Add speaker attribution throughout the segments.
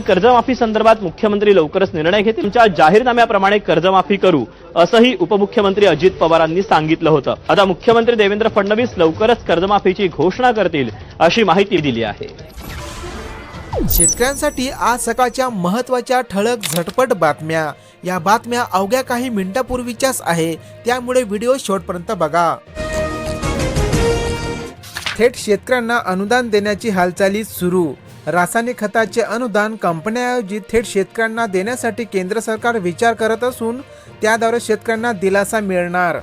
Speaker 1: कर्जमाफी संदर्भात मुख्यमंत्री लवकरच निर्णय घेतील. तुमच्या जाहीरनाम्याप्रमाणे कर्जमाफी करू असंही उपमुख्यमंत्री अजित पवारांनी सांगितलं होतं. आता मुख्यमंत्री देवेंद्र फडणवीस लवकरच कर्जमाफीची घोषणा करतील अशी माहिती दिली आहे.
Speaker 2: शेतकऱ्यांसाठी आज सकाळच्या महत्त्वाच्या ठळक झटपट बातम्या. या बातम्या अवघ्या काही मिनिटापूर्वीच्याच आहे. त्यामुळे व्हिडिओ शेवटपर्यंत बघा. थेट शेतकऱ्यांना अनुदान देण्याची हालचाली सुरू. रासायनिक खताचे अनुदान कंपन्याऐवजी थेट शेतकऱ्यांना देण्यासाठी केंद्र सरकार विचार करत असून त्याद्वारे शेतकऱ्यांना दिलासा मिळणार.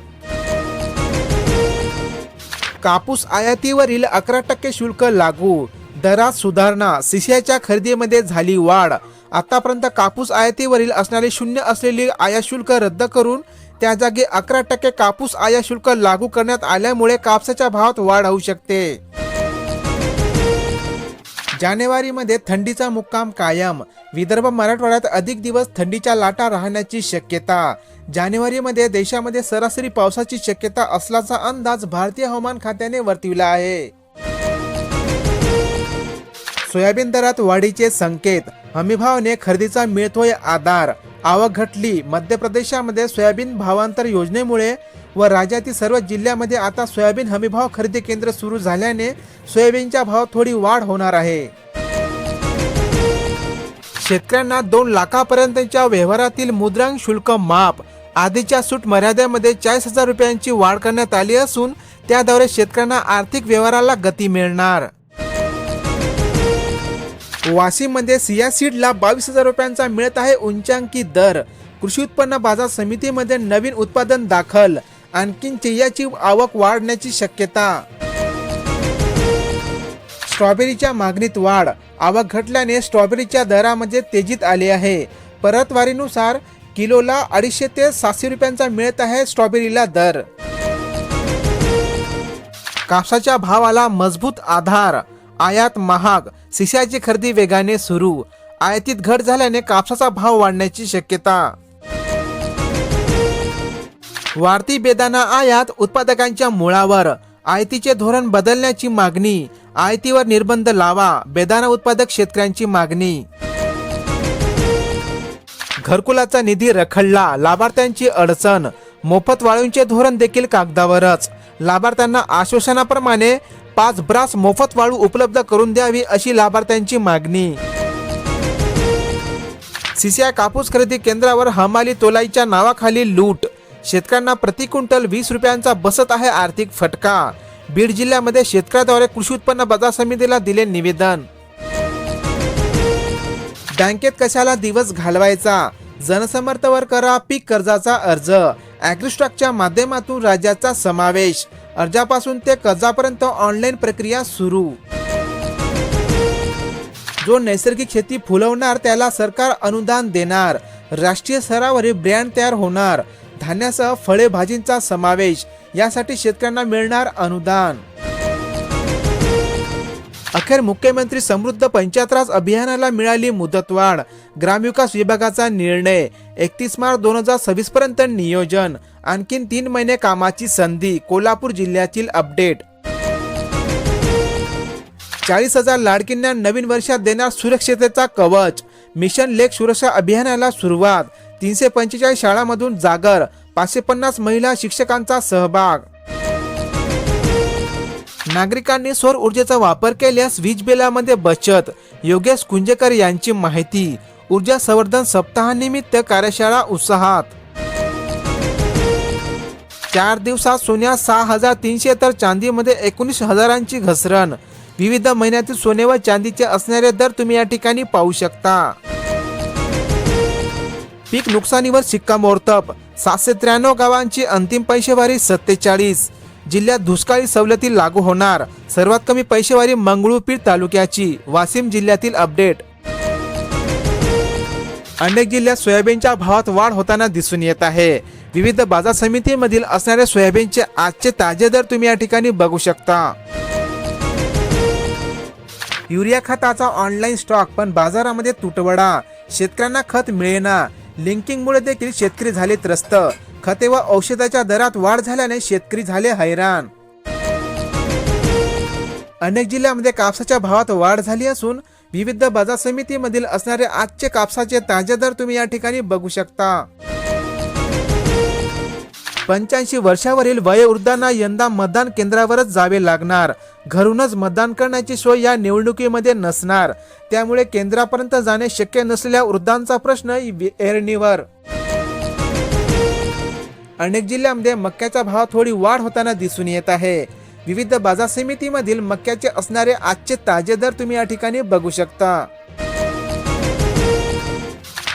Speaker 2: कापूस आयातीवरील अकरा टक्के शुल्क लागू. दरात सुधारणा सीसीआयच्या खरेदीमध्ये झाली वाढ. आतापर्यंत कापूस आयातीवरील असणारे शून्य असलेले आयात शुल्क रद्द करून त्या जागी अकरा टक्के कापूस आयात शुल्क लागू करण्यात आल्यामुळे कापसाच्या भावात वाढ होऊ शकते. जानेवारीमध्ये थंडीचा मुक्काम कायम. विदर्भ मराठवाड्यात अधिक दिवस थंडीच्या लाटा राहण्याची शक्यता. जानेवारीमध्ये देशामध्ये सरासरी पावसाची शक्यता असल्याचा अंदाज भारतीय हवामान खात्याने वर्तविला आहे. सोयाबीन दरात वाढीचे संकेत. हमीभावने खरेदीचा मिळतोय आधार. आवक घटली. मध्य प्रदेशामध्ये सोयाबीन भावांतर योजनेमुळे व राज्यातील सर्व जिल्ह्यामध्ये आता सोयाबीन हमीभाव खरेदी केंद्र सुरू झाल्याने सोयाबीनच्या भाव थोडी वाढ होणार आहे. शेतकऱ्यांना दोन लाखापर्यंतच्या व्यवहारातील मुद्रांक शुल्क माप आधीच्या सूट मर्यादेमध्ये चाळीस हजार रुपयांची वाढ करण्यात आली असून त्याद्वारे शेतकऱ्यांना आर्थिक व्यवहाराला गती मिळणार. वाशिममध्ये सिया सीडला बावीस हजार रुपयांचा मिळत आहे उंचांकी दर. कृषी उत्पन्न बाजार समितीमध्ये नवीन उत्पादन दाखल. आणखीन चियाची आवक वाढण्याची शक्यता. स्ट्रॉबेरीच्या मागणीत वाढ. आवक घटल्याने स्ट्रॉबेरीच्या दरामध्ये तेजीत आली आहे. परतवारीनुसार किलोला अडीचशे ते सातशे रुपयांचा मिळत आहे स्ट्रॉबेरीला दर. कापसाच्या भावाला मजबूत आधार. आयात महाग. सिस्याची खरेदी वेगाने सुरू. आयातीत घट झाल्याने कापसाचा भाव वाढण्याची शक्यता. वाढती बेदाना आयात उत्पादकांच्या मुळावर. आयतीचे धोरण बदलण्याची मागणी. आयतीवर निर्बंध लावा बेदाना उत्पादक शेतकऱ्यांची मागणी. घरकुलाचा निधी रखडला लाभार्थ्यांची अडचण. मोफत वाळूंचे धोरण देखील कागदावरच. लाभार्थ्यांना आश्वासनाप्रमाणे पाच ब्रास मोफत वाळू उपलब्ध करून द्यावी अशी लाभार्थ्यांची मागणी. सीसीआय कापूस खरेदी केंद्रावर हमाली तोलाईच्या नावाखाली लूट. शेतकऱ्यांना प्रति क्विंटल वीस रुपयांचा बसत आहे आर्थिक फटका. बीड जिल्ह्यामध्ये शेतकऱ्याद्वारे कृषी उत्पन्न बाजार समितीला दिले निवेदन. बँकेत कशाला दिवस घालवायचा? जनसमर्थवर करा पीक कर्जाचा अर्ज. ॲग्रिस्टॉकच्या माध्यमातून राज्याचा समावेश. अर्जापासून ते कर्जापर्यंत ऑनलाईन प्रक्रिया सुरू. जो नैसर्गिक शेती फुलवणार त्याला सरकार अनुदान देणार. राष्ट्रीय स्तरावरील ब्रँड तयार होणार. धान्यासह फळे भाजींचा समावेश. यासाठी शेतकऱ्यांना मिळणार अनुदान. अखेर मुख्यमंत्री समृद्ध पंचायतराज अभियानाला मिळाली मुदतवाढ. ग्रामविकास विभागाचा निर्णय. एकतीस मार्च दोन हजार सव्वीस पर्यंत नियोजन. आणखीन तीन महिने कामाची संधी. कोल्हापूर जिल्ह्यातील अपडेट. चाळीस हजार लाडकींना नवीन वर्षात देणार सुरक्षिततेचा कवच. मिशन लेख सुरक्षा अभियानाला सुरुवात. तीनशे पंचेचाळीस शाळांमधून जागर पाचशे पन्नास महिला शिक्षकांचा सहभाग. नागरिकांनी सौर ऊर्जेचा वापर केल्यास वीज बिलामध्ये बचत योगेश कुंजेकर यांची माहिती. ऊर्जा संवर्धन सप्ताहानिमित्त कार्यशाळा उत्साहात. चार दिवसात सोन्या सहा हजार तीनशे तर चांदीमध्ये एकोणीस हजारांची घसरण. विविध महिन्यातील सोने व चांदीचे असणारे दर तुम्ही या ठिकाणी पाहू शकता. पीक नुकसानीवर शिक्कामोर्तब सातशे त्र्याण्णव गावांची अंतिम पैसेवारी सत्तेचाळीस. जिल्ह्यात दुष्काळी सवलती लागू होणार. सर्वात कमी पैसेवारी मंगळूरपीर तालुक्याची. वाशिम जिल्ह्यातील अपडेट. अनेक जिल्ह्यात सोयाबीनच्या भावात वाढ होताना दिसून येत आहे. विविध बाजार समितीमधील असणाऱ्या सोयाबीनचे आजचे ताजे दर तुम्ही या ठिकाणी बघू शकता. युरिया खताचा ऑनलाईन स्टॉक पण बाजारामध्ये तुटवडा. शेतकऱ्यांना खत मिळेना. लिंकिंगमुळे देखील शेतकरी झाले त्रस्त खते व औषधाच्या दरात वाढ झाल्याने शेतकरी झाले हैराण. अनेक जिल्ह्यामध्ये कापसाच्या भावात वाढ झाली असून विविध बाजार समितीमधील असणारे आजचे कापसाचे ताजे दर तुम्ही या ठिकाणी बघू शकता. पंच्याऐंशी वर्षावरील वयोवृद्धांना यंदा मतदान केंद्रावरच जावे लागणार. घरूनच मतदान करण्याची सोय या निवडणुकीमध्ये नसणार. त्यामुळे केंद्रापर्यंत जाणे शक्य नसलेल्या वृद्धांचा प्रश्न ऐरणीवर अनेक जिल्ह्यामध्ये मक्याच्या भावात थोडी वाढ होताना दिसून येत आहे. विविध बाजार समितीमधील मक्याचे असणारे आजचे ताजे दर तुम्ही या ठिकाणी बघू शकता.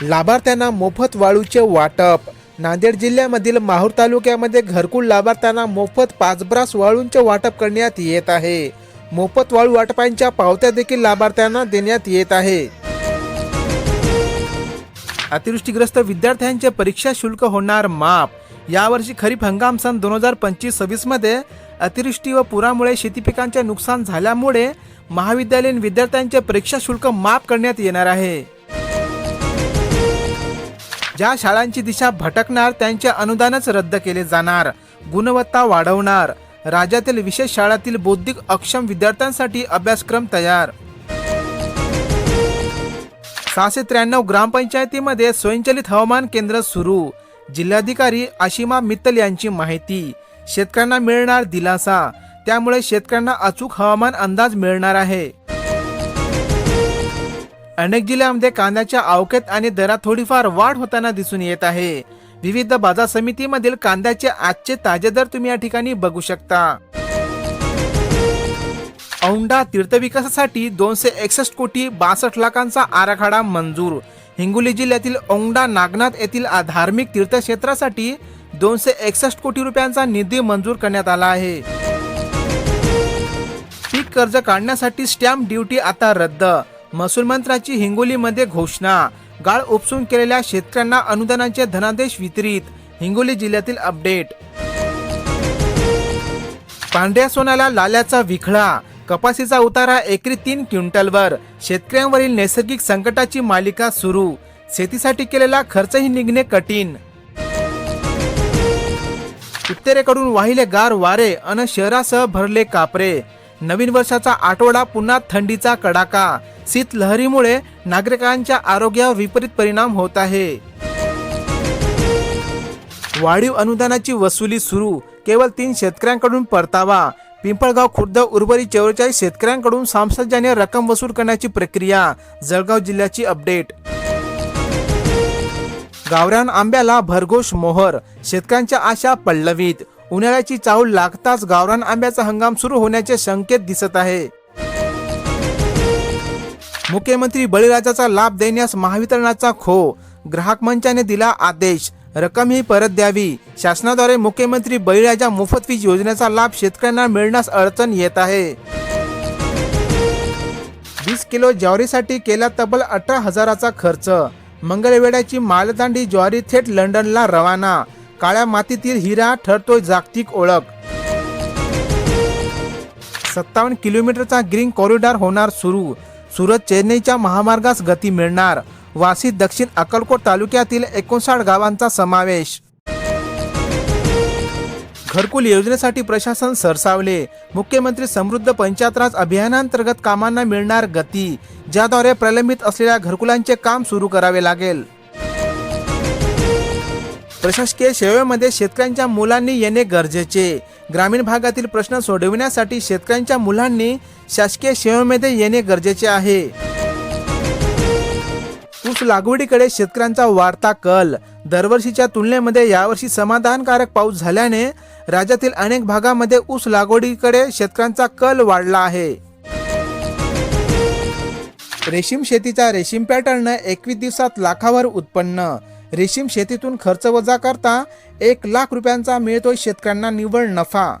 Speaker 2: लाभार्थ्यांना मोफत वाळूचे वाटप. नांदेड जिल्ह्यामधील माहूर तालुक्यामध्ये घरकुल लाभार्थ्यांना मोफत पाचब्रास वाळूंचे वाटप करण्यात येत आहे. मोफत वाळू वाटपांच्या पावत्या देखील लाभार्थ्यांना देण्यात येत आहे. अतिवृष्टीग्रस्त विद्यार्थ्यांचे परीक्षा शुल्क होणार माफ. यावर्षी खरीप हंगाम सन दोन हजार पंचवीस सव्वीसमध्ये अतिवृष्टी व पुरामुळे शेती पिकांचे नुकसान झाल्यामुळे महाविद्यालयीन विद्यार्थ्यांचे परीक्षा शुल्क माफ करण्यात येणार आहे. ज्या शाळांची दिशा भटकणार त्यांचे अनुदानच रद्द केले जाणार. गुणवत्ता वाढवणार. राज्यातील विशेष शाळातील बौद्धिक अक्षम विद्यार्थ्यांसाठी अभ्यासक्रम तयार. सहाशे त्र्याण्णव ग्रामपंचायतीमध्ये स्वयंचलित हवामान केंद्र सुरू. जिल्हाधिकारी आशिमा मित्तल यांची माहिती. शेतकऱ्यांना मिळणार दिलासा. त्यामुळे शेतकऱ्यांना अचूक हवामान अंदाज मिळणार आहे. अनेक जिल्ह्यामध्ये कांद्याच्या अवकेत आणि दरात थोडीफार वाढ होताना दिसून येत आहे. विविध बाजार समितीमधील कांद्याचे आजचे ताजे दर तुम्ही या ठिकाणी बघू शकता. औंढा तीर्थविकासासाठी दोनशे एकसष्ट कोटी बासष्ट लाखांचा आराखडा मंजूर. हिंगोली जिल्ह्यातील औंढा नागनाथ येथील धार्मिक तीर्थक्षेत्रासाठी दोनशे एकसष्ट कोटी रुपयांचा निधी मंजूर करण्यात आला आहे. पीक कर्ज काढण्यासाठी स्टॅम्प ड्युटी आता रद्द. महसूल मंत्र्यांची हिंगोलीमध्ये घोषणा. गाळ उपसून केलेल्या शेतकऱ्यांना अनुदानाचे धनादेश वितरित. हिंगोली जिल्ह्यातील अपडेट. पांढऱ्या सोन्याला लाल्याचा विखळा. कपाशीचा उतारा एकरी तीन क्विंटलवर. शेतकऱ्यांवरील नैसर्गिक संकटाची मालिका सुरू. शेतीसाठी केलेला खर्चही निघणे कठीण. उत्तरेकडून वाहिले गार वारे अन शहरासह भरले कापरे. नवीन वर्षाचा आठवडा पुन्हा थंडीचा कडाका. शीत लहरीमुळे नागरिकांच्या आरोग्यावर विपरीत परिणाम होत आहे. वाढीव अनुदानाची वसुली सुरू. केवळ तीन शेतकऱ्यांकडून परतावा. पिंपळगाव खुर्द उर्वरित चौवेचाळीस शेतकऱ्यांकडून सामसज्जाने रक्कम वसूल करण्याची प्रक्रिया. जळगाव जिल्ह्याची अपडेट. गावरान आंब्याला भरघोष मोहर. शेतकऱ्यांच्या आशा पल्लवीत. उन्हाळ्याची चाहूल लागताच गावरान आंब्याचा हंगाम सुरू होण्याचे संकेत दिसत आहे. मुख्यमंत्री बळीराजाचा लाभ देण्यास महावितरणाचा खो. ग्राहक मंचाने दिला आदेश. रक्कम ही परत द्यावी. शासनाद्वारे मुख्यमंत्री बळीराजा मोफत वीज योजनेचा लाभ शेतकऱ्यांना मिळण्यास अडचण येत आहे. वीस किलो ज्वारीसाठी केला तब्बल अठरा हजाराचा खर्च. मंगळवेड्याची मालदांडी ज्वारी थेट लंडनला रवाना. काळ्या मातीतील हिरा ठरतोय जागतिक ओळख. सत्तावन्न किलोमीटरचा ग्रीन कॉरिडॉर होणार सुरू. सुरत चेन्नईच्या महामार्गास गती मिळणार. वाशी दक्षिण अक्कलकोट तालुक्यातील एकोणसाठ गावांचा समावेश. घरकुल योजनेसाठी प्रशासन सरसावले. मुख्यमंत्री समृद्ध पंचायतराज अभियानांतर्गत कामांना मिळणार गती. ज्याद्वारे प्रलंबित असलेल्या घरकुलांचे काम सुरू करावे लागेल. प्रशासकीय सेवेमध्ये शेतकऱ्यांच्या मुलांनी येणे गरजेचे. ग्रामीण भागातील प्रश्न सोडविण्यासाठी शेतकऱ्यांच्या मुलांनी शासकीय सेवेमध्ये येणे गरजेचे आहे. ऊस लागवडीकडे शेतकऱ्यांचा वाढता कल. दरवर्षीच्या तुलनेमध्ये यावर्षी समाधानकारक पाऊस झाल्याने राज्यातील अनेक भागामध्ये ऊस लागवडीकडे शेतकऱ्यांचा कल वाढला आहे. रेशीम शेतीचा रेशीम पॅटर्न एकवीस दिवसात लाखावर उत्पन्न. रेशीम शेतीतून खर्च वजा करता एक लाख रुपयांचा मिळतोय शेतकऱ्यांना निव्वळ नफा.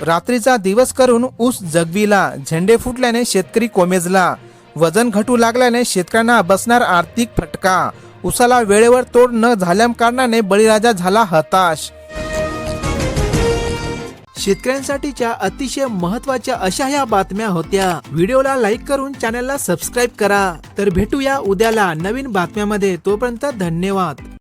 Speaker 2: रात्रीचा दिवस करून ऊस जगविला झेंडे फुटल्याने शेतकरी कोमेजला. वजन घटू लागल्याने शेतकऱ्यांना बसणार आर्थिक फटका. उसाला वेळेवर तोड न झाल्या कारणाने बळीराजा झाला हताश. शेतकऱ्यांसाठीच्या अतिशय महत्त्वाच्या अशा ह्या बातम्या होत्या. व्हिडिओला लाईक करून चॅनलला सबस्क्राईब करा. तर भेटूया उद्याला नवीन बातम्यामध्ये. तोपर्यंत धन्यवाद.